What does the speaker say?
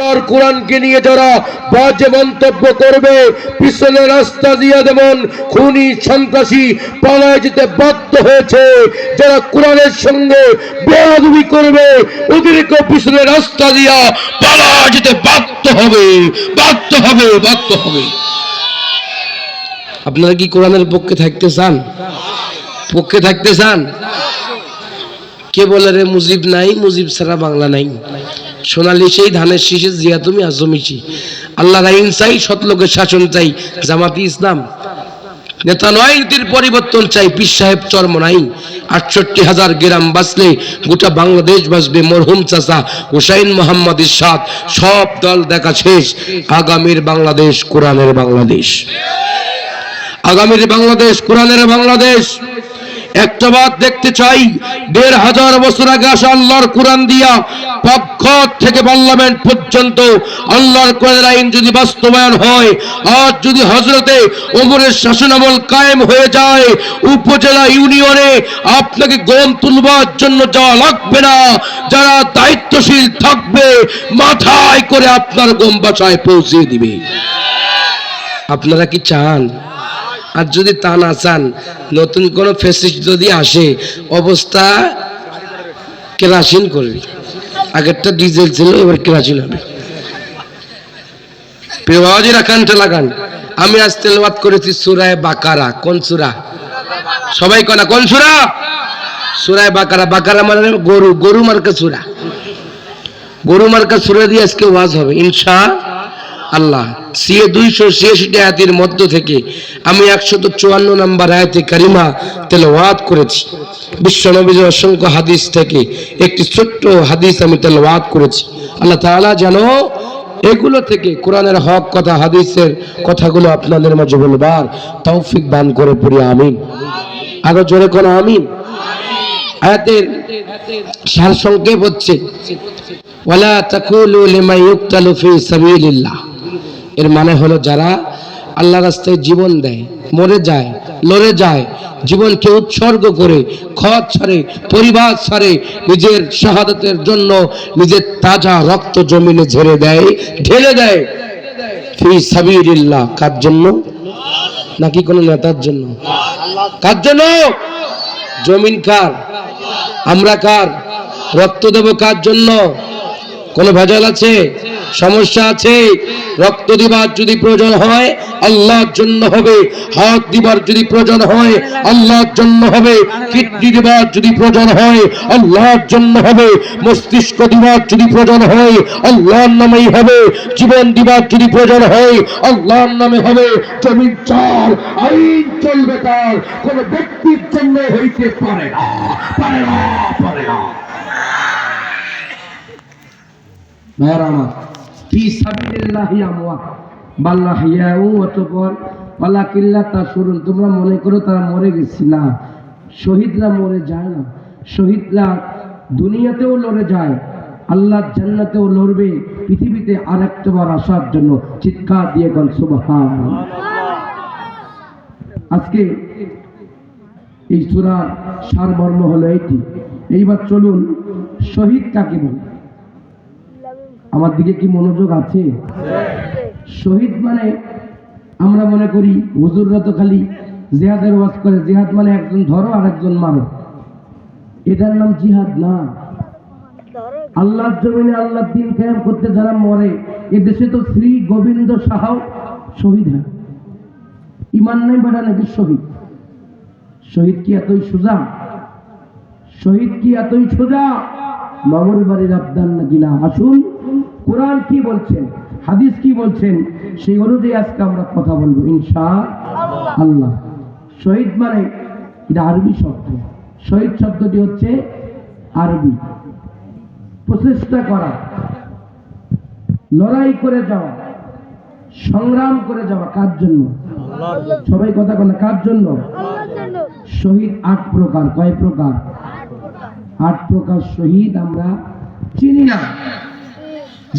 আল্লাহর কোরআনকে নিয়ে যারা বাজে মন্তব্য করবে পিছনে রাস্তা দিয়ে যেমন খুনি, সন্ত্রাসী পালায় যেতে বাধ্য হয়েছে, যারা কোরআনের সঙ্গে বেয়াদবি করবে, ওদেরকে পিছনে রাস্তা দিয়া পালা যেতে বাধ্য হবে বাধ্য হবে বাধ্য হবে। আপনারা কি কোরআনের পক্ষে থাকতে চান? পক্ষে থাকতে চান? কে বলে রে, মুজিব নাই, মুজিব ছাড়া বাংলা নাই? সোনালি সেই ধানের শীষে জিয়া তুমি আজমিছি আল্লাহ আইন চাই সতলোকের শাসন চাই, জামাতি ইসলাম। নেতা নয় পরিবর্তন চাই, পীর সাহেব চর্ম নাই। আটষট্টি হাজার গ্রাম বাঁচলে গোটা বাংলাদেশ বাঁচবে মরহুম চাচা হুসাইন মোহাম্মদ ইরশাদ। সব দল দেখা শেষ। আগামীর বাংলাদেশ, কোরআনের বাংলাদেশ। আগামীর বাংলাদেশ, কোরআনের বাংলাদেশ। একটা বাদ দেখতে চাই। দেড় হাজার বছর আগে আসা আল্লাহর কোরআন দিয়া পক্ষ থেকে পার্লামেন্ট পর্যন্ত আল্লাহর কোরআনের আইন যদি বাস্তবায়ন হয়, আজ যদি হজরতে ওমরের শাসনামল কায়েম হয়ে যায়, উপজেলা ইউনিয়নে আপনাকে গম তুলবার জন্য যাওয়া লাগবে না। যারা দায়িত্বশীল থাকবে, মাথায় করে আপনার গম বাসায় পৌঁছে দিবে। আপনারা কি চান? আর যদি তা না চান, নতুন কোনো ফেসিস যদি আসে, অবস্থা কেরাসিন করবে। আগেরটা ডিজেল ছিল, এবার কেরাসিন হবে। প্রিয়বাজিরা কানটা লাগান। আমি আজ তেলবাদ করেছি সুরায় বাকারা। কোন সুরা? সবাই কনা কোন সুরা? সুরায় বাকারা। বাকারা মানে গরু গরু মার্কা সুরা। গরু মার্কা সুরা দিয়ে আজকে ওয়াজ হবে। ইনশা আল্লাহ সিএ দুইশো ছিয়াশিটি আয়াতের মধ্য থেকে আমি একশত চুয়ান্ন নম্বর আয়াতে কারিমা তেলাওয়াত করেছি। বিশ্ব নবীর অসংখ্য হাদিস থেকে একটি ছোট্ট হাদিস আমি তেলাওয়াত করেছি। আল্লাহ তাআলা যেন এগুলো থেকে কোরআনের হক কথা, হাদিসের কথাগুলো আপনাদের মাঝে বলবার তৌফিক দান করে পড়ি, আমিন। আরও জোরে কোন আমিন? আয়াতের সার সংক্ষেপ হচ্ছে, ওয়ালা তাকুলু লিমা ইউক্তালু ফি সাবিলিল্লাহ। এর মানে হলো যারা আল্লাহ রাস্তায় জীবন দেয়, মরে যায়, লড়ে যায়, জীবনকে উৎসর্গ করে খত ছাড়ে পরিবার ছাড়ে, নিজের শাহাদতের জন্য নিজের তাজা রক্ত জমিনে ঝেড়ে দেয়, ঢেলে দেয়। ফি সাবিলিল্লাহ, কার জন্য? নাকি কোনো নেতার জন্য? কার জন্য? জমিন কার? আমরা কার? রক্ত দেব কার জন্য? কোনো ভেজাল আছে, সমস্যা আছে। রক্ত দিবার যদি প্রয়োজন হয়, আল্লাহর জন্য হবে। হাত দিবার যদি প্রয়োজন হয়, আল্লাহর জন্য হবে। কিডনি দিবার যদি প্রয়োজন হয়, আল্লাহর জন্য হবে। মস্তিষ্ক দিবার যদি প্রয়োজন হয়, আল্লাহর নামেই হবে। জীবন দিবার যদি প্রয়োজন হয়, আল্লাহর নামে হবে। জমিন চার, আইন চলবে তার। কোন ব্যক্তির জন্য হইতে পারে না পারে না পারে না। তোমরা মনে করো তারা মরে গেছে। না, শহীদরা মরে যায় না। শহীদরা দুনিয়াতেও লড়ে যায়, আল্লাহ জান্নাতেও লড়বে, পৃথিবীতে আর বার আসার জন্য চিৎকার দিয়ে গল আজকে এই সুরার সারমর্ম হলো এইটি এইবার চলুন, শহীদ কাকে আমার দিকে কি মনোযোগ আছে? শহীদ মানে আমরা মনে করি হুজুররা তো খালি জেহাদের ওয়াজ করে। জেহাদ মানে একজন ধরো আর একজন মারো। এটার নাম জিহাদ না। আল্লাহর জমিনে আল্লাহর দিন কায়েম করতে যারা মরে এ দেশে তো শ্রী গোবিন্দ সাহাও শহীদ হয়। ইমান নাই বেড়া নাকি শহীদ? শহীদ কি এতই সোজা? শহীদ কি এতই সোজা? মামুর বাড়ির আবদান নাকি না? আসুন। কোরআন কি বলছেন? হাদিস কি বলছেন? সেই অনুযায়ী আজকে আমরা কথা বলব ইনশা আল্লাহ। শহীদ মানে এটা আরবি শব্দ। শহীদ শব্দটি হচ্ছে আরবি। প্রচেষ্টা করা। লড়াই করে যাওয়া। সংগ্রাম করে যাওয়া কার জন্য? সবাই কথা বলে কার জন্য? শহীদ আট প্রকার। কয় প্রকার। আট প্রকার শহীদ আমরা চিনি না।